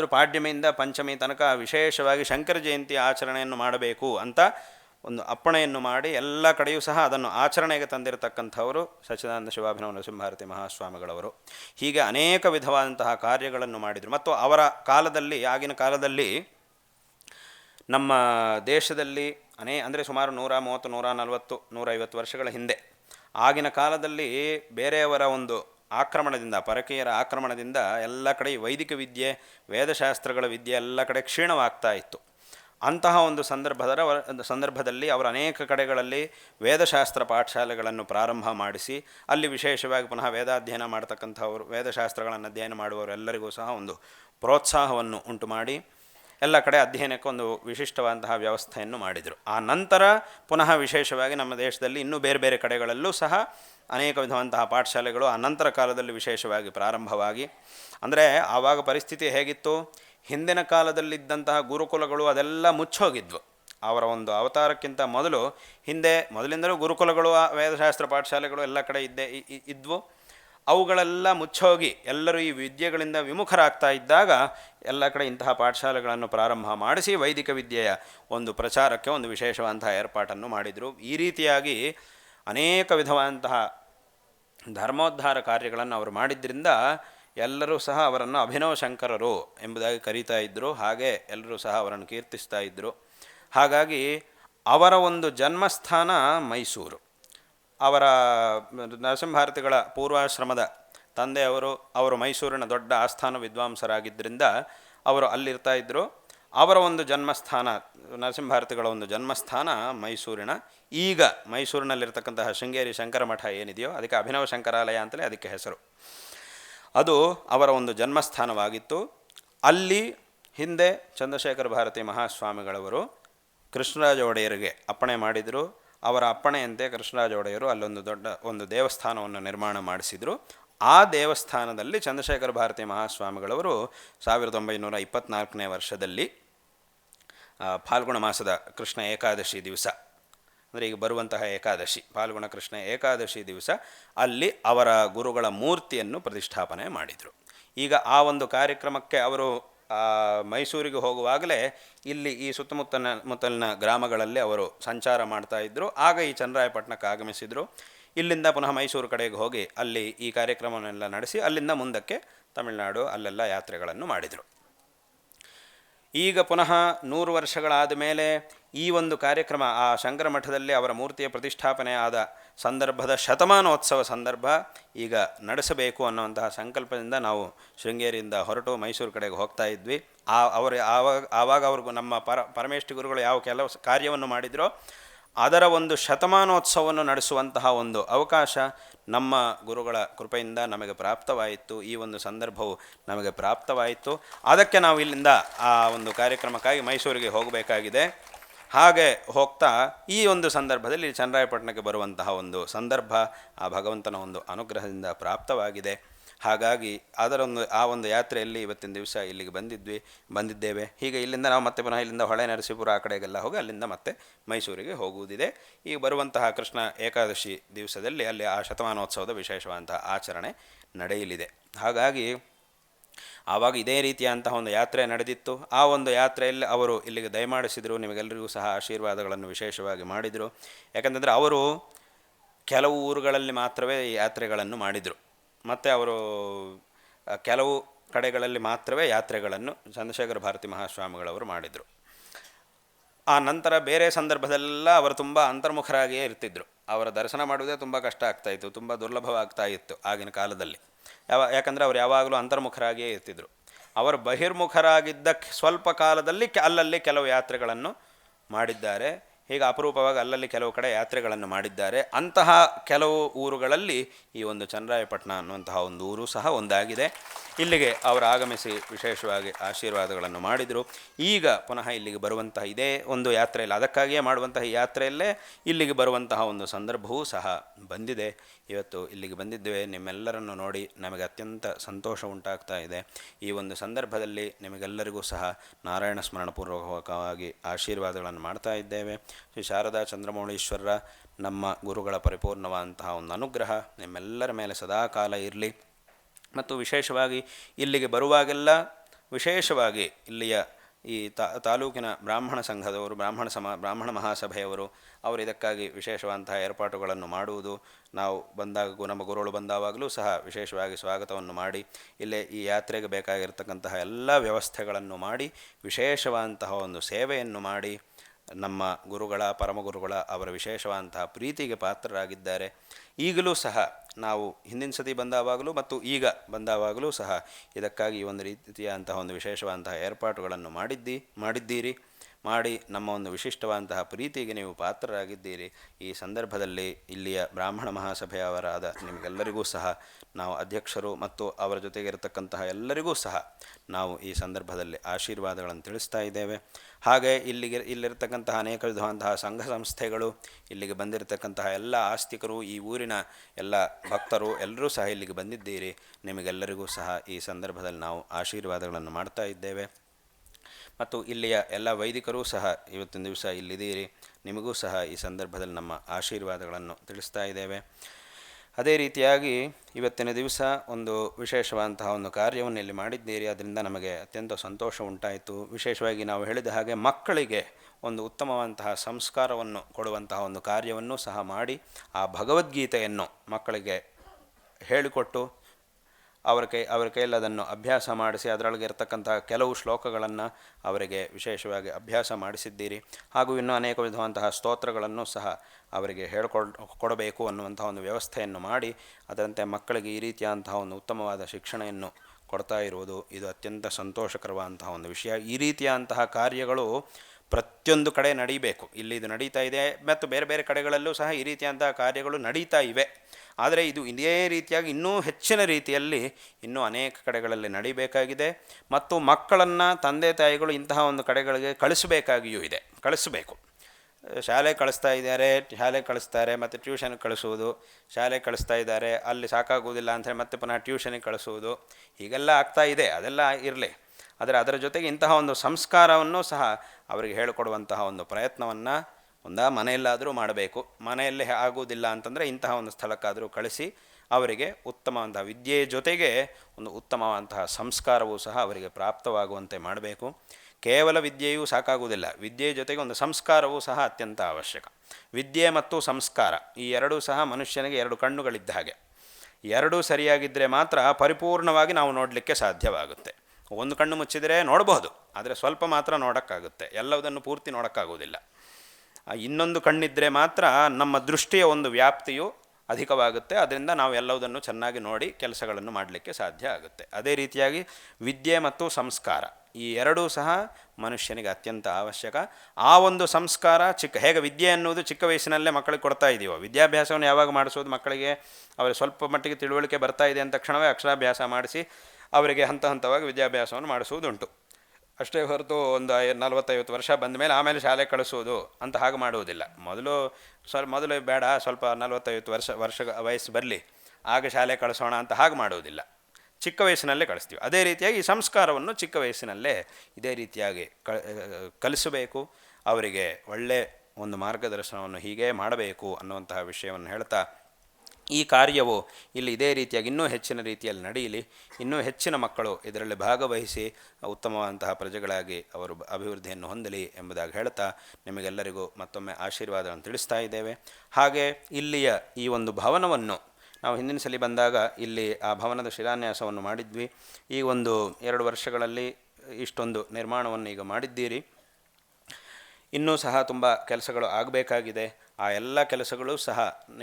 ಆದರೂ ಪಾಡ್ಯಮಿಯಿಂದ ಪಂಚಮಿ ತನಕ ವಿಶೇಷವಾಗಿ ಶಂಕರ ಜಯಂತಿ ಆಚರಣೆಯನ್ನು ಮಾಡಬೇಕು ಅಂತ ಒಂದು ಅಪ್ಪಣೆಯನ್ನು ಮಾಡಿ ಎಲ್ಲ ಕಡೆಯೂ ಸಹ ಅದನ್ನು ಆಚರಣೆಗೆ ತಂದಿರತಕ್ಕಂಥವರು ಸಚ್ಚಿದಾನಂದ ಶಿವಾಭಿನವ ನರಸಿಂಹಾರತಿ ಮಹಾಸ್ವಾಮಿಗಳವರು. ಹೀಗೆ ಅನೇಕ ವಿಧವಾದಂತಹ ಕಾರ್ಯಗಳನ್ನು ಮಾಡಿದರು. ಮತ್ತು ಅವರ ಕಾಲದಲ್ಲಿ, ಆಗಿನ ಕಾಲದಲ್ಲಿ ನಮ್ಮ ದೇಶದಲ್ಲಿ ಅನೇ, ಅಂದರೆ ಸುಮಾರು ನೂರ ಮೂವತ್ತು, ನೂರ ನಲವತ್ತು ನೂರೈವತ್ತು ವರ್ಷಗಳ ಹಿಂದೆ, ಆಗಿನ ಕಾಲದಲ್ಲಿ ಬೇರೆಯವರ ಒಂದು ಆಕ್ರಮಣದಿಂದ, ಪರಕೀಯರ ಆಕ್ರಮಣದಿಂದ ಎಲ್ಲ ಕಡೆ ವೈದಿಕ ವಿದ್ಯೆ, ವೇದಶಾಸ್ತ್ರಗಳ ವಿದ್ಯೆ ಎಲ್ಲ ಕಡೆ ಕ್ಷೀಣವಾಗ್ತಾ ಇತ್ತು. ಅಂತಹ ಒಂದು ಸಂದರ್ಭದ ಸಂದರ್ಭದಲ್ಲಿ ಅವರು ಅನೇಕ ಕಡೆಗಳಲ್ಲಿ ವೇದಶಾಸ್ತ್ರ ಪಾಠಶಾಲೆಗಳನ್ನು ಪ್ರಾರಂಭ ಮಾಡಿಸಿ, ಅಲ್ಲಿ ವಿಶೇಷವಾಗಿ ಪುನಃ ವೇದಾಧ್ಯಯನ ಮಾಡ್ತಕ್ಕಂಥವರು, ವೇದಶಾಸ್ತ್ರಗಳನ್ನು ಅಧ್ಯಯನ ಮಾಡುವವರೆಲ್ಲರಿಗೂ ಸಹ ಒಂದು ಪ್ರೋತ್ಸಾಹವನ್ನು ಉಂಟು ಮಾಡಿ ಎಲ್ಲ ಕಡೆ ಅಧ್ಯಯನಕ್ಕೆ ಒಂದು ವಿಶಿಷ್ಟವಾದಂತಹ ವ್ಯವಸ್ಥೆಯನ್ನು ಮಾಡಿದರು. ಆ ನಂತರ ಪುನಃ ವಿಶೇಷವಾಗಿ ನಮ್ಮ ದೇಶದಲ್ಲಿ ಇನ್ನೂ ಬೇರೆ ಬೇರೆ ಕಡೆಗಳಲ್ಲೂ ಸಹ ಅನೇಕ ವಿಧವಂತಹ ಪಾಠಶಾಲೆಗಳು ಆ ನಂತರ ಕಾಲದಲ್ಲಿ ವಿಶೇಷವಾಗಿ ಪ್ರಾರಂಭವಾಗಿ, ಅಂದರೆ ಆವಾಗ ಪರಿಸ್ಥಿತಿ ಹೇಗಿತ್ತು? ಹಿಂದಿನ ಕಾಲದಲ್ಲಿದ್ದಂತಹ ಗುರುಕುಲಗಳು ಅದೆಲ್ಲ ಮುಚ್ಚೋಗಿದ್ವು. ಅವರ ಒಂದು ಅವತಾರಕ್ಕಿಂತ ಮೊದಲು ಹಿಂದೆ ಮೊದಲಿಂದಲೂ ಗುರುಕುಲಗಳು ವೇದಶಾಸ್ತ್ರ ಪಾಠಶಾಲೆಗಳು ಎಲ್ಲ ಕಡೆ ಇದ್ದೇ ಇದ್ವು. ಅವುಗಳೆಲ್ಲ ಮುಚ್ಚೋಗಿ ಎಲ್ಲರೂ ಈ ವಿದ್ಯೆಗಳಿಂದ ವಿಮುಖರಾಗ್ತಾ ಇದ್ದಾಗ ಎಲ್ಲ ಕಡೆ ಇಂತಹ ಪಾಠಶಾಲೆಗಳನ್ನು ಪ್ರಾರಂಭ ಮಾಡಿಸಿ ವೈದಿಕ ವಿದ್ಯೆಯ ಒಂದು ಪ್ರಚಾರಕ್ಕೆ ಒಂದು ವಿಶೇಷವಾದಂತಹ ಏರ್ಪಾಟನ್ನು ಮಾಡಿದರು. ಈ ರೀತಿಯಾಗಿ ಅನೇಕ ವಿಧವಾದಂತಹ ಧರ್ಮೋದ್ಧಾರ ಕಾರ್ಯಗಳನ್ನು ಅವರು ಮಾಡಿದ್ದರಿಂದ ಎಲ್ಲರೂ ಸಹ ಅವರನ್ನು ಅಭಿನವ ಶಂಕರರು ಎಂಬುದಾಗಿ ಕರೀತಾ ಇದ್ದರು ಹಾಗೆ ಎಲ್ಲರೂ ಸಹ ಅವರನ್ನು ಕೀರ್ತಿಸ್ತಾ ಇದ್ದರು ಹಾಗಾಗಿ ಅವರ ಒಂದು ಜನ್ಮಸ್ಥಾನ ಮೈಸೂರು. ಅವರ ನರಸಿಂಹಾರತಿಗಳ ಪೂರ್ವಾಶ್ರಮದ ತಂದೆಯವರು ಅವರು ಮೈಸೂರಿನ ದೊಡ್ಡ ಆಸ್ಥಾನ ವಿದ್ವಾಂಸರಾಗಿದ್ದರಿಂದ ಅವರು ಅಲ್ಲಿರ್ತಾ ಇದ್ದರು ಅವರ ಒಂದು ಜನ್ಮಸ್ಥಾನ ನರಸಿಂಹಾರತಿಗಳ ಒಂದು ಜನ್ಮಸ್ಥಾನ ಮೈಸೂರಿನ. ಈಗ ಮೈಸೂರಿನಲ್ಲಿರ್ತಕ್ಕಂತಹ ಶೃಂಗೇರಿ ಶಂಕರ ಮಠ ಏನಿದೆಯೋ ಅದಕ್ಕೆ ಅಭಿನವ ಶಂಕರಾಲಯ ಅಂತಲೇ ಅದಕ್ಕೆ ಹೆಸರು. ಅದು ಅವರ ಒಂದು ಜನ್ಮಸ್ಥಾನವಾಗಿತ್ತು. ಅಲ್ಲಿ ಹಿಂದೆ ಚಂದ್ರಶೇಖರ ಭಾರತಿ ಮಹಾಸ್ವಾಮಿಗಳವರು ಕೃಷ್ಣರಾಜ ಒಡೆಯರಿಗೆ ಅಪ್ಪಣೆ ಮಾಡಿದರು. ಅವರ ಅಪ್ಪಣೆಯಂತೆ ಕೃಷ್ಣರಾಜ ಒಡೆಯರು ಅಲ್ಲೊಂದು ದೊಡ್ಡ ಒಂದು ದೇವಸ್ಥಾನವನ್ನು ನಿರ್ಮಾಣ ಮಾಡಿಸಿದರು. ಆ ದೇವಸ್ಥಾನದಲ್ಲಿ ಚಂದ್ರಶೇಖರ ಭಾರತಿ ಮಹಾಸ್ವಾಮಿಗಳವರು ಸಾವಿರದ ಒಂಬೈನೂರ ಇಪ್ಪತ್ತ್ನಾಲ್ಕನೇ ವರ್ಷದಲ್ಲಿ ಫಾಲ್ಗುಣ ಮಾಸದ ಕೃಷ್ಣ ಏಕಾದಶಿ ದಿವಸ, ಅಂದರೆ ಈಗ ಬರುವಂತಹ ಏಕಾದಶಿ, ಫಾಲ್ಗುಣ ಕೃಷ್ಣ ಏಕಾದಶಿ ದಿವಸ, ಅಲ್ಲಿ ಅವರ ಗುರುಗಳ ಮೂರ್ತಿಯನ್ನು ಪ್ರತಿಷ್ಠಾಪನೆ ಮಾಡಿದರು. ಈಗ ಆ ಒಂದು ಕಾರ್ಯಕ್ರಮಕ್ಕೆ ಅವರು ಮೈಸೂರಿಗೆ ಹೋಗುವಾಗಲೇ ಇಲ್ಲಿ ಈ ಸುತ್ತಮುತ್ತಲಿನ, ಮುತ್ತಲಿನ ಗ್ರಾಮಗಳಲ್ಲಿ ಅವರು ಸಂಚಾರ ಮಾಡ್ತಾ ಇದ್ದರು ಆಗ ಈ ಚಂದ್ರಾಯಪಟ್ಟಣಕ್ಕೆ ಆಗಮಿಸಿದರು. ಇಲ್ಲಿಂದ ಪುನಃ ಮೈಸೂರು ಕಡೆಗೆ ಹೋಗಿ ಅಲ್ಲಿ ಈ ಕಾರ್ಯಕ್ರಮವನ್ನೆಲ್ಲ ನಡೆಸಿ ಅಲ್ಲಿಂದ ಮುಂದಕ್ಕೆ ತಮಿಳುನಾಡು ಅಲ್ಲೆಲ್ಲ ಯಾತ್ರೆಗಳನ್ನು ಮಾಡಿದರು. ಈಗ ಪುನಃ ನೂರು ವರ್ಷಗಳಾದ ಮೇಲೆ ಈ ಒಂದು ಕಾರ್ಯಕ್ರಮ, ಆ ಶಂಕರ ಮಠದಲ್ಲಿ ಅವರ ಮೂರ್ತಿಯ ಪ್ರತಿಷ್ಠಾಪನೆ ಆದ ಸಂದರ್ಭದ ಶತಮಾನೋತ್ಸವ ಸಂದರ್ಭ ಈಗ ನಡೆಸಬೇಕು ಅನ್ನುವಂತಹ ಸಂಕಲ್ಪದಿಂದ ನಾವು ಶೃಂಗೇರಿಯಿಂದ ಹೊರಟು ಮೈಸೂರು ಕಡೆಗೆ ಹೋಗ್ತಾ ಇದ್ವಿ. ಆ, ಅವರು ಆವಾಗ ಆವಾಗ ಅವ್ರಿಗೂ ನಮ್ಮ ಪರ ಪರಮೇಶ್ವರಿ ಗುರುಗಳು ಯಾವ ಕೆಲವು ಕಾರ್ಯವನ್ನು ಮಾಡಿದರೋ ಅದರ ಒಂದು ಶತಮಾನೋತ್ಸವವನ್ನು ನಡೆಸುವಂತಹ ಒಂದು ಅವಕಾಶ ನಮ್ಮ ಗುರುಗಳ ಕೃಪೆಯಿಂದ ನಮಗೆ ಪ್ರಾಪ್ತವಾಯಿತು. ಈ ಒಂದು ಸಂದರ್ಭವು ನಮಗೆ ಪ್ರಾಪ್ತವಾಯಿತು. ಅದಕ್ಕೆ ನಾವು ಇಲ್ಲಿಂದ ಆ ಒಂದು ಕಾರ್ಯಕ್ರಮಕ್ಕಾಗಿ ಮೈಸೂರಿಗೆ ಹೋಗಬೇಕಾಗಿದೆ. ಹಾಗೆ ಹೋಗ್ತಾ ಈ ಒಂದು ಸಂದರ್ಭದಲ್ಲಿ ಚನ್ನರಾಯಪಟ್ಟಣಕ್ಕೆ ಬರುವಂತಹ ಒಂದು ಸಂದರ್ಭ ಆ ಭಗವಂತನ ಒಂದು ಅನುಗ್ರಹದಿಂದ ಪ್ರಾಪ್ತವಾಗಿದೆ. ಹಾಗಾಗಿ ಅದರೊಂದು, ಆ ಒಂದು ಯಾತ್ರೆಯಲ್ಲಿ ಇವತ್ತಿನ ದಿವಸ ಇಲ್ಲಿಗೆ ಬಂದಿದ್ವಿ, ಬಂದಿದ್ದೇವೆ. ಹೀಗೆ ಇಲ್ಲಿಂದ ನಾವು ಮತ್ತೆ ಪುನಃ ಇಲ್ಲಿಂದ ಹೊಳೆ ನರಸೀಪುರ ಆ ಕಡೆಗೆಲ್ಲ ಹೋಗಿ ಅಲ್ಲಿಂದ ಮತ್ತೆ ಮೈಸೂರಿಗೆ ಹೋಗುವುದಿದೆ. ಈಗ ಬರುವಂತಹ ಕೃಷ್ಣ ಏಕಾದಶಿ ದಿವಸದಲ್ಲಿ ಅಲ್ಲಿ ಆ ಶತಮಾನೋತ್ಸವದ ವಿಶೇಷವಾದಂತಹ ಆಚರಣೆ ನಡೆಯಲಿದೆ. ಹಾಗಾಗಿ ಆವಾಗ ಇದೇ ರೀತಿಯಂತಹ ಒಂದು ಯಾತ್ರೆ ನಡೆದಿತ್ತು. ಆ ಒಂದು ಯಾತ್ರೆಯಲ್ಲಿ ಅವರು ಇಲ್ಲಿಗೆ ದಯಮಾಡಿಸಿದರು, ನಿಮಗೆಲ್ಲರಿಗೂ ಸಹ ಆಶೀರ್ವಾದಗಳನ್ನು ವಿಶೇಷವಾಗಿ ಮಾಡಿದರು. ಯಾಕಂತಂದರೆ ಅವರು ಕೆಲವು ಊರುಗಳಲ್ಲಿ ಮಾತ್ರವೇ ಈ ಯಾತ್ರೆಗಳನ್ನು ಮಾಡಿದರು. ಮತ್ತು ಅವರು ಕೆಲವು ಕಡೆಗಳಲ್ಲಿ ಮಾತ್ರವೇ ಯಾತ್ರೆಗಳನ್ನು ಚಂದ್ರಶೇಖರ ಭಾರತಿ ಮಹಾಸ್ವಾಮಿಗಳವರು ಮಾಡಿದರು. ಆ ನಂತರ ಬೇರೆ ಸಂದರ್ಭದಲ್ಲೆಲ್ಲ ಅವರು ತುಂಬ ಅಂತರ್ಮುಖರಾಗಿಯೇ ಇರ್ತಿದ್ರು. ಅವರ ದರ್ಶನ ಮಾಡುವುದೇ ತುಂಬ ಕಷ್ಟ ಆಗ್ತಾಯಿತ್ತು ತುಂಬ ದುರ್ಲಭವಾಗ್ತಾ ಇತ್ತು ಆಗಿನ ಕಾಲದಲ್ಲಿ. ಯಾವ, ಯಾಕಂದರೆ ಅವರು ಯಾವಾಗಲೂ ಅಂತರ್ಮುಖರಾಗಿಯೇ ಇರ್ತಿದ್ರು. ಅವರು ಬಹಿರ್ಮುಖರಾಗಿದ್ದ ಸ್ವಲ್ಪ ಕಾಲದಲ್ಲಿ ಅಲ್ಲಲ್ಲಿ ಕೆಲವು ಯಾತ್ರೆಗಳನ್ನು ಮಾಡಿದ್ದಾರೆ. ಹೀಗೆ ಅಪರೂಪವಾಗಿ ಅಲ್ಲಲ್ಲಿ ಕೆಲವು ಕಡೆ ಯಾತ್ರೆಗಳನ್ನು ಮಾಡಿದ್ದಾರೆ. ಅಂತಹ ಕೆಲವು ಊರುಗಳಲ್ಲಿ ಈ ಒಂದು ಚನ್ನರಾಯಪಟ್ಟಣ ಅನ್ನುವಂತಹ ಒಂದು ಊರು ಸಹ ಒಂದಾಗಿದೆ. ಇಲ್ಲಿಗೆ ಅವರು ಆಗಮಿಸಿ ವಿಶೇಷವಾಗಿ ಆಶೀರ್ವಾದಗಳನ್ನು ಮಾಡಿದರು. ಈಗ ಪುನಃ ಇಲ್ಲಿಗೆ ಬರುವಂತಹ ಇದೇ ಒಂದು ಯಾತ್ರೆಯಲ್ಲಿ, ಅದಕ್ಕಾಗಿಯೇ ಮಾಡುವಂತಹ ಯಾತ್ರೆಯಲ್ಲೇ ಇಲ್ಲಿಗೆ ಬರುವಂತಹ ಒಂದು ಸಂದರ್ಭವೂ ಸಹ ಬಂದಿದೆ. ಇವತ್ತು ಇಲ್ಲಿಗೆ ಬಂದಿದ್ದೇವೆ. ನಿಮ್ಮೆಲ್ಲರನ್ನು ನೋಡಿ ನಮಗೆ ಅತ್ಯಂತ ಸಂತೋಷ ಉಂಟಾಗ್ತಾ ಇದೆ. ಈ ಒಂದು ಸಂದರ್ಭದಲ್ಲಿ ನಿಮಗೆಲ್ಲರಿಗೂ ಸಹ ನಾರಾಯಣ ಸ್ಮರಣಪೂರ್ವಕವಾಗಿ ಆಶೀರ್ವಾದಗಳನ್ನು ಮಾಡ್ತಾ ಇದ್ದೇವೆ. ಶ್ರೀ ಶಾರದಾ ಚಂದ್ರಮೌಳೀಶ್ವರರ ನಮ್ಮ ಗುರುಗಳ ಪರಿಪೂರ್ಣವಾದಂತಹ ಒಂದು ಅನುಗ್ರಹ ನಿಮ್ಮೆಲ್ಲರ ಮೇಲೆ ಸದಾಕಾಲ ಇರಲಿ. ಮತ್ತು ವಿಶೇಷವಾಗಿ ಇಲ್ಲಿಗೆ ಬರುವಾಗೆಲ್ಲ ವಿಶೇಷವಾಗಿ ಇಲ್ಲಿಯ ಈ ತಾಲೂಕಿನ ಬ್ರಾಹ್ಮಣ ಸಂಘದವರು, ಬ್ರಾಹ್ಮಣ ಸಮ, ಬ್ರಾಹ್ಮಣ ಮಹಾಸಭೆಯವರು, ಅವರು ಇದಕ್ಕಾಗಿ ವಿಶೇಷವಂತಹ ಏರ್ಪಾಟುಗಳನ್ನು ಮಾಡುವುದು. ನಾವು ಬಂದಾಗ ನಮ್ಮ ಗುರುಗಳು ಬಂದಾವಾಗಲೂ ಸಹ ವಿಶೇಷವಾಗಿ ಸ್ವಾಗತವನ್ನು ಮಾಡಿ, ಇಲ್ಲೇ ಈ ಯಾತ್ರೆಗೆ ಬೇಕಾಗಿರ್ತಕ್ಕಂತಹ ಎಲ್ಲ ವ್ಯವಸ್ಥೆಗಳನ್ನು ಮಾಡಿ, ವಿಶೇಷವಾದಂತಹ ಒಂದು ಸೇವೆಯನ್ನು ಮಾಡಿ, ನಮ್ಮ ಗುರುಗಳ, ಪರಮಗುರುಗಳ ಅವರ ವಿಶೇಷವಾದಂತಹ ಪ್ರೀತಿಗೆ ಪಾತ್ರರಾಗಿದ್ದಾರೆ. ಈಗಲೂ ಸಹ ನಾವು ಹಿಂದಿನ ಸತಿ ಬಂದಾವಾಗಲೂ ಮತ್ತು ಈಗ ಬಂದಾವಾಗಲೂ ಸಹ ಇದಕ್ಕಾಗಿ ಒಂದು ರೀತಿಯಾದಂತಹ ಒಂದು ವಿಶೇಷವಾದಂತಹ ಏರ್ಪಾಟುಗಳನ್ನು ಮಾಡಿದ್ದಿ, ಮಾಡಿದ್ದೀರಿ. ಮಾಡಿ ನಮ್ಮ ಒಂದು ವಿಶಿಷ್ಟವಾದಂತಹ ಪ್ರೀತಿಗೆ ನೀವು ಪಾತ್ರರಾಗಿದ್ದೀರಿ. ಈ ಸಂದರ್ಭದಲ್ಲಿ ಇಲ್ಲಿಯ ಬ್ರಾಹ್ಮಣ ಮಹಾಸಭೆಯವರಾದ ನಿಮಗೆಲ್ಲರಿಗೂ ಸಹ ನಾವು ಅಧ್ಯಕ್ಷರು ಮತ್ತು ಅವರ ಜೊತೆಗೆ ಇರತಕ್ಕಂತಹ ಎಲ್ಲರಿಗೂ ಸಹ ನಾವು ಈ ಸಂದರ್ಭದಲ್ಲಿ ಆಶೀರ್ವಾದಗಳನ್ನು ತಿಳಿಸ್ತಾ ಇದ್ದೇವೆ. ಹಾಗೆ ಇಲ್ಲಿಗೆ ಇಲ್ಲಿರ್ತಕ್ಕಂತಹ ಅನೇಕ ವಿಧವಾದಂತಹ ಸಂಘ ಸಂಸ್ಥೆಗಳು, ಇಲ್ಲಿಗೆ ಬಂದಿರತಕ್ಕಂತಹ ಎಲ್ಲ ಆಸ್ತಿಕರು, ಈ ಊರಿನ ಎಲ್ಲ ಭಕ್ತರು ಎಲ್ಲರೂ ಸಹ ಇಲ್ಲಿಗೆ ಬಂದಿದ್ದೀರಿ. ನಿಮಗೆಲ್ಲರಿಗೂ ಸಹ ಈ ಸಂದರ್ಭದಲ್ಲಿ ನಾವು ಆಶೀರ್ವಾದಗಳನ್ನು ಮಾಡ್ತಾ ಇದ್ದೇವೆ. ಮತ್ತು ಇಲ್ಲಿಯ ಎಲ್ಲ ವೈದಿಕರೂ ಸಹ ಇವತ್ತಿನ ದಿವಸ ಇಲ್ಲಿದ್ದೀರಿ. ನಿಮಗೂ ಸಹ ಈ ಸಂದರ್ಭದಲ್ಲಿ ನಮ್ಮ ಆಶೀರ್ವಾದಗಳನ್ನು ತಿಳಿಸ್ತಾ ಇದ್ದೇವೆ. ಅದೇ ರೀತಿಯಾಗಿ ಇವತ್ತಿನ ದಿವಸ ಒಂದು ವಿಶೇಷವಾದಂತಹ ಒಂದು ಕಾರ್ಯವನ್ನು ಇಲ್ಲಿ ಮಾಡಿದ್ದೀರಿ. ಅದರಿಂದ ನಮಗೆ ಅತ್ಯಂತ ಸಂತೋಷ ಉಂಟಾಯಿತು. ವಿಶೇಷವಾಗಿ ನಾವು ಹೇಳಿದ ಹಾಗೆ ಮಕ್ಕಳಿಗೆ ಒಂದು ಉತ್ತಮವಾದಂತಹ ಸಂಸ್ಕಾರವನ್ನು ಕೊಡುವಂತಹ ಒಂದು ಕಾರ್ಯವನ್ನು ಸಹ ಮಾಡಿ ಆ ಭಗವದ್ಗೀತೆಯನ್ನು ಮಕ್ಕಳಿಗೆ ಹೇಳಿಕೊಟ್ಟು ಅವರ ಕೈ, ಅವರ ಕೈಯಲ್ಲಿ ಅದನ್ನು ಅಭ್ಯಾಸ ಮಾಡಿಸಿ, ಅದರೊಳಗೆ ಇರತಕ್ಕಂತಹ ಕೆಲವು ಶ್ಲೋಕಗಳನ್ನು ಅವರಿಗೆ ವಿಶೇಷವಾಗಿ ಅಭ್ಯಾಸ ಮಾಡಿಸಿದ್ದೀರಿ. ಹಾಗೂ ಇನ್ನೂ ಅನೇಕ ವಿಧವಂತಹ ಸ್ತೋತ್ರಗಳನ್ನು ಸಹ ಅವರಿಗೆ ಹೇಳ್ಕೊಳ್, ಕೊಡಬೇಕು ಅನ್ನುವಂಥ ಒಂದು ವ್ಯವಸ್ಥೆಯನ್ನು ಮಾಡಿ, ಅದರಂತೆ ಮಕ್ಕಳಿಗೆ ಈ ರೀತಿಯಾದಂತಹ ಒಂದು ಉತ್ತಮವಾದ ಶಿಕ್ಷಣವನ್ನು ಕೊಡ್ತಾ ಇರುವುದು ಇದು ಅತ್ಯಂತ ಸಂತೋಷಕರವಾದಂತಹ ಒಂದು ವಿಷಯ. ಈ ರೀತಿಯಾದಂತಹ ಕಾರ್ಯಗಳು ಪ್ರತಿಯೊಂದು ಕಡೆ ನಡೀಬೇಕು. ಇಲ್ಲಿ ಇದು ನಡೀತಾ ಇದೆ ಮತ್ತು ಬೇರೆ ಬೇರೆ ಕಡೆಗಳಲ್ಲೂ ಸಹ ಈ ರೀತಿಯಾದಂತಹ ಕಾರ್ಯಗಳು ನಡೀತಾ ಇವೆ. ಆದರೆ ಇದು ಇದೇ ರೀತಿಯಾಗಿ ಇನ್ನೂ ಹೆಚ್ಚಿನ ರೀತಿಯಲ್ಲಿ ಇನ್ನೂ ಅನೇಕ ಕಡೆಗಳಲ್ಲಿ ನಡಿಬೇಕಾಗಿದೆ. ಮತ್ತು ಮಕ್ಕಳನ್ನು ತಂದೆ ತಾಯಿಗಳು ಇಂತಹ ಒಂದು ಕಡೆಗಳಿಗೆ ಕಳಿಸಬೇಕಾಗಿಯೂ ಇದೆ. ಕಳಿಸಬೇಕು. ಶಾಲೆ ಕಳಿಸ್ತಾ ಇದ್ದಾರೆ, ಶಾಲೆ ಕಳಿಸ್ತಾರೆ, ಮತ್ತು ಟ್ಯೂಷನ್ ಕಳಿಸುವುದು, ಶಾಲೆ ಕಳಿಸ್ತಾ ಇದ್ದಾರೆ, ಅಲ್ಲಿ ಸಾಕಾಗುವುದಿಲ್ಲ ಅಂದರೆ ಮತ್ತೆ ಪುನಃ ಟ್ಯೂಷನಿಗೆ ಕಳಿಸುವುದು, ಹೀಗೆಲ್ಲ ಆಗ್ತಾ ಇದೆ, ಅದೆಲ್ಲ ಇರಲಿ. ಆದರೆ ಅದರ ಜೊತೆಗೆ ಇಂತಹ ಒಂದು ಸಂಸ್ಕಾರವನ್ನು ಸಹ ಅವರಿಗೆ ಹೇಳಿಕೊಡುವಂತಹ ಒಂದು ಪ್ರಯತ್ನವನ್ನು ಒಂದ ಮನೆಯಲ್ಲಾದರೂ ಮಾಡಬೇಕು. ಮನೆಯಲ್ಲೇ ಆಗುವುದಿಲ್ಲ ಅಂತಂದರೆ ಇಂತಹ ಒಂದು ಸ್ಥಳಕ್ಕಾದರೂ ಕಳಿಸಿ ಅವರಿಗೆ ಉತ್ತಮವಂತಹ ವಿದ್ಯೆಯ ಜೊತೆಗೆ ಒಂದು ಉತ್ತಮವಂತಹ ಸಂಸ್ಕಾರವೂ ಸಹ ಅವರಿಗೆ ಪ್ರಾಪ್ತವಾಗುವಂತೆ ಮಾಡಬೇಕು. ಕೇವಲ ವಿದ್ಯೆಯೂ ಸಾಕಾಗುವುದಿಲ್ಲ. ವಿದ್ಯೆಯ ಜೊತೆಗೆ ಒಂದು ಸಂಸ್ಕಾರವೂ ಸಹ ಅತ್ಯಂತ ಅವಶ್ಯಕ. ವಿದ್ಯೆ ಮತ್ತು ಸಂಸ್ಕಾರ ಈ ಎರಡೂ ಸಹ ಮನುಷ್ಯನಿಗೆ ಎರಡು ಕಣ್ಣುಗಳಿದ್ದ ಹಾಗೆ. ಎರಡೂ ಸರಿಯಾಗಿದ್ದರೆ ಮಾತ್ರ ಪರಿಪೂರ್ಣವಾಗಿ ನಾವು ನೋಡಲಿಕ್ಕೆ ಸಾಧ್ಯವಾಗುತ್ತೆ. ಒಂದು ಕಣ್ಣು ಮುಚ್ಚಿದರೆ ನೋಡಬಹುದು ಆದರೆ ಸ್ವಲ್ಪ ಮಾತ್ರ ನೋಡೋಕ್ಕಾಗುತ್ತೆ. ಎಲ್ಲವುದನ್ನು ಪೂರ್ತಿ ನೋಡೋಕ್ಕಾಗೋದಿಲ್ಲ ಇನ್ನೊಂದು ಕಣ್ಣಿದ್ದರೆ ಮಾತ್ರ ನಮ್ಮ ದೃಷ್ಟಿಯ ಒಂದು ವ್ಯಾಪ್ತಿಯು ಅಧಿಕವಾಗುತ್ತೆ. ಅದರಿಂದ ನಾವು ಎಲ್ಲವುದನ್ನು ಚೆನ್ನಾಗಿ ನೋಡಿ ಕೆಲಸಗಳನ್ನು ಮಾಡಲಿಕ್ಕೆ ಸಾಧ್ಯ ಆಗುತ್ತೆ. ಅದೇ ರೀತಿಯಾಗಿ ವಿದ್ಯೆ ಮತ್ತು ಸಂಸ್ಕಾರ. ಈ ಎರಡೂ ಸಹ ಮನುಷ್ಯನಿಗೆ ಅತ್ಯಂತ ಅವಶ್ಯಕ. ಆ ಒಂದು ಸಂಸ್ಕಾರ ಚಿಕ್ಕ, ಹೇಗೆ ವಿದ್ಯೆ ಅನ್ನೋದು ಚಿಕ್ಕ ವಯಸ್ಸಿನಲ್ಲೇ ಮಕ್ಕಳಿಗೆ ಕೊಡ್ತಾ ಇದೀವೋ? ವಿದ್ಯಾಭ್ಯಾಸವನ್ನು ಯಾವಾಗ ಮಾಡಿಸೋದು ಮಕ್ಕಳಿಗೆ? ಅವರು ಸ್ವಲ್ಪ ಮಟ್ಟಿಗೆ ತಿಳುವಳಿಕೆ ಬರ್ತಾ ಇದೆ ಅಂತ ತಕ್ಷಣವೇ ಅಕ್ಷರಾಭ್ಯಾಸ ಮಾಡಿಸಿ ಅವರಿಗೆ ಹಂತ ಹಂತವಾಗಿ ವಿದ್ಯಾಭ್ಯಾಸವನ್ನು ಮಾಡಿಸುವುದುಂಟು. ಅಷ್ಟೇ ಹೊರತು ಒಂದು ನಲವತ್ತೈವತ್ತು ವರ್ಷ ಬಂದ ಮೇಲೆ ಆಮೇಲೆ ಶಾಲೆ ಕಳಿಸೋದು ಅಂತ ಹಾಗೆ ಮಾಡುವುದಿಲ್ಲ. ಮೊದಲು ಸ್ವಲ್ಪ ಮೊದಲು ಬೇಡ, ಸ್ವಲ್ಪ ನಲವತ್ತೈವತ್ತು ವರ್ಷ ವರ್ಷ ವಯಸ್ಸು ಬರಲಿ, ಆಗ ಶಾಲೆ ಕಳಿಸೋಣ ಅಂತ ಹಾಗೆ ಮಾಡುವುದಿಲ್ಲ. ಚಿಕ್ಕ ವಯಸ್ಸಿನಲ್ಲೇ ಕಳಿಸ್ತೀವಿ. ಅದೇ ರೀತಿಯಾಗಿ ಈ ಸಂಸ್ಕಾರವನ್ನು ಚಿಕ್ಕ ವಯಸ್ಸಿನಲ್ಲೇ ಇದೇ ರೀತಿಯಾಗಿ ಕಲಿಸಬೇಕು. ಅವರಿಗೆ ಒಳ್ಳೆಯ ಒಂದು ಮಾರ್ಗದರ್ಶನವನ್ನು ಹೀಗೆ ಮಾಡಬೇಕು ಅನ್ನುವಂತಹ ವಿಷಯವನ್ನು ಹೇಳ್ತಾ ಈ ಕಾರ್ಯವು ಇಲ್ಲಿ ಇದೇ ರೀತಿಯಾಗಿ ಇನ್ನೂ ಹೆಚ್ಚಿನ ರೀತಿಯಲ್ಲಿ ನಡೆಯಲಿ. ಇನ್ನೂ ಹೆಚ್ಚಿನ ಮಕ್ಕಳು ಇದರಲ್ಲಿ ಭಾಗವಹಿಸಿ ಉತ್ತಮವಾದಂತಹ ಪ್ರಜೆಗಳಾಗಿ ಅವರು ಅಭಿವೃದ್ಧಿಯನ್ನು ಹೊಂದಲಿ ಎಂಬುದಾಗಿ ಹೇಳ್ತಾ ನಿಮಗೆಲ್ಲರಿಗೂ ಮತ್ತೊಮ್ಮೆ ಆಶೀರ್ವಾದವನ್ನು ತಿಳಿಸ್ತಾ ಇದ್ದೇವೆ. ಹಾಗೆ ಇಲ್ಲಿಯ ಈ ಒಂದು ಭವನವನ್ನು ನಾವು ಹಿಂದಿನ ಸಲ ಬಂದಾಗ ಇಲ್ಲಿ ಆ ಭವನದ ಶಿಲಾನ್ಯಾಸವನ್ನು ಮಾಡಿದ್ವಿ. ಈ ಒಂದು ಎರಡು ವರ್ಷಗಳಲ್ಲಿ ಇಷ್ಟೊಂದು ನಿರ್ಮಾಣವನ್ನು ಈಗ ಮಾಡಿದ್ದೀರಿ. ಇನ್ನೂ ಸಹ ತುಂಬ ಕೆಲಸಗಳು ಆಗಬೇಕಾಗಿದೆ. ಆ ಎಲ್ಲ ಕೆಲಸಗಳು ಸಹ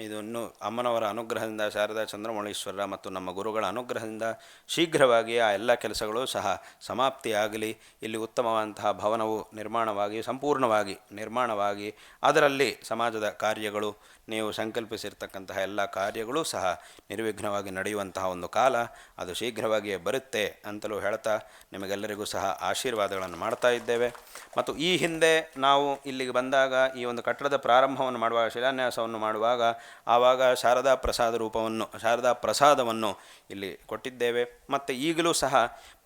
ಇದನ್ನು ಅಮ್ಮನವರ ಅನುಗ್ರಹದಿಂದ, ಶಾರದಾ ಚಂದ್ರಮೌಳೇಶ್ವರ ಮತ್ತು ನಮ್ಮ ಗುರುಗಳ ಅನುಗ್ರಹದಿಂದ ಶೀಘ್ರವಾಗಿ ಆ ಎಲ್ಲ ಕೆಲಸಗಳು ಸಹ ಸಮಾಪ್ತಿಯಾಗಲಿ. ಇಲ್ಲಿ ಉತ್ತಮವಾದಂತಹ ಭವನವು ನಿರ್ಮಾಣವಾಗಿ, ಸಂಪೂರ್ಣವಾಗಿ ನಿರ್ಮಾಣವಾಗಿ, ಅದರಲ್ಲಿ ಸಮಾಜದ ಕಾರ್ಯಗಳು, ನೀವು ಸಂಕಲ್ಪಿಸಿರ್ತಕ್ಕಂತಹ ಎಲ್ಲ ಕಾರ್ಯಗಳು ಸಹ ನಿರ್ವಿಘ್ನವಾಗಿ ನಡೆಯುವಂತಹ ಒಂದು ಕಾಲ, ಅದು ಶೀಘ್ರವಾಗಿಯೇ ಬರುತ್ತೆ ಅಂತಲೂ ಹೇಳ್ತಾ ನಿಮಗೆಲ್ಲರಿಗೂ ಸಹ ಆಶೀರ್ವಾದಗಳನ್ನು ಮಾಡ್ತಾ ಇದ್ದೇವೆ. ಮತ್ತು ಈ ಹಿಂದೆ ನಾವು ಇಲ್ಲಿಗೆ ಬಂದಾಗ ಈ ಒಂದು ಕಟ್ಟಡದ ಪ್ರಾರಂಭವನ್ನು ಮಾಡುವಾಗ, ಶಿಲಾನ್ಯಾಸವನ್ನು ಮಾಡುವಾಗ, ಆವಾಗ ಶಾರದಾ ಪ್ರಸಾದ ರೂಪವನ್ನು, ಶಾರದಾ ಪ್ರಸಾದವನ್ನು ಇಲ್ಲಿ ಕೊಟ್ಟಿದ್ದೇವೆ. ಮತ್ತು ಈಗಲೂ ಸಹ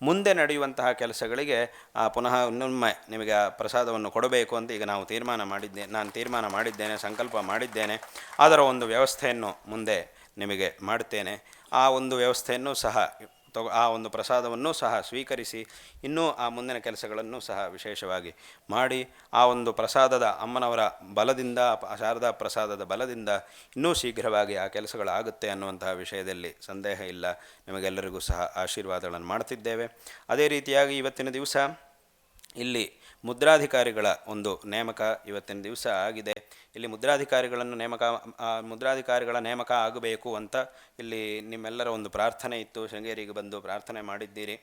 ಮುಂದೆ ನಡೆಯುವಂತಹ ಕೆಲಸಗಳಿಗೆ, ಆ ಪುನಃ ಇನ್ನೊಮ್ಮೆ ನಿಮಗೆ ಆ ಪ್ರಸಾದವನ್ನು ಕೊಡಬೇಕು ಅಂತ ಈಗ ನಾವು ತೀರ್ಮಾನ ಮಾಡಿದ್ದೆ, ನಾನು ತೀರ್ಮಾನ ಮಾಡಿದ್ದೇನೆ, ಸಂಕಲ್ಪ ಮಾಡಿದ್ದೇನೆ. ಅದರ ಒಂದು ವ್ಯವಸ್ಥೆಯನ್ನು ಮುಂದೆ ನಿಮಗೆ ಮಾಡುತ್ತೇನೆ ಆ ಒಂದು ವ್ಯವಸ್ಥೆಯನ್ನು ಸಹ ತಗೋ ಆ ಒಂದು ಪ್ರಸಾದವನ್ನು ಸಹ ಸ್ವೀಕರಿಸಿ ಇನ್ನೂ ಆ ಮುಂದಿನ ಕೆಲಸಗಳನ್ನು ಸಹ ವಿಶೇಷವಾಗಿ ಮಾಡಿ ಆ ಒಂದು ಪ್ರಸಾದದ ಅಮ್ಮನವರ ಬಲದಿಂದ, ಶಾರದಾ ಪ್ರಸಾದದ ಬಲದಿಂದ ಇನ್ನೂ ಶೀಘ್ರವಾಗಿ ಆ ಕೆಲಸಗಳಾಗುತ್ತೆ ಅನ್ನುವಂತಹ ವಿಷಯದಲ್ಲಿ ಸಂದೇಹ ಇಲ್ಲ. ನಿಮಗೆಲ್ಲರಿಗೂ ಸಹ ಆಶೀರ್ವಾದಗಳನ್ನು ಮಾಡ್ತಿದ್ದೇವೆ. ಅದೇ ರೀತಿಯಾಗಿ ಇವತ್ತಿನ ದಿವಸ ಇಲ್ಲಿ ಮುದ್ರಾಧಿಕಾರಿಗಳ ಒಂದು ನೇಮಕ ಇವತ್ತಿನ ದಿವಸ ಆಗಿದೆ. ಇಲ್ಲಿ ಮುದ್ರಾಧಿಕಾರಿಗಳನ್ನು ನೇಮಕ ಮುದ್ರಾಧಿಕಾರಿಗಳ ನೇಮಕ ಆಗಬೇಕು ಅಂತ ಇಲ್ಲಿ ನಿಮ್ಮೆಲ್ಲರ ಒಂದು ಪ್ರಾರ್ಥನೆ ಇತ್ತು. ಶೃಂಗೇರಿಗೆ ಬಂದು ಪ್ರಾರ್ಥನೆ ಮಾಡಿದ್ದೀರಿ.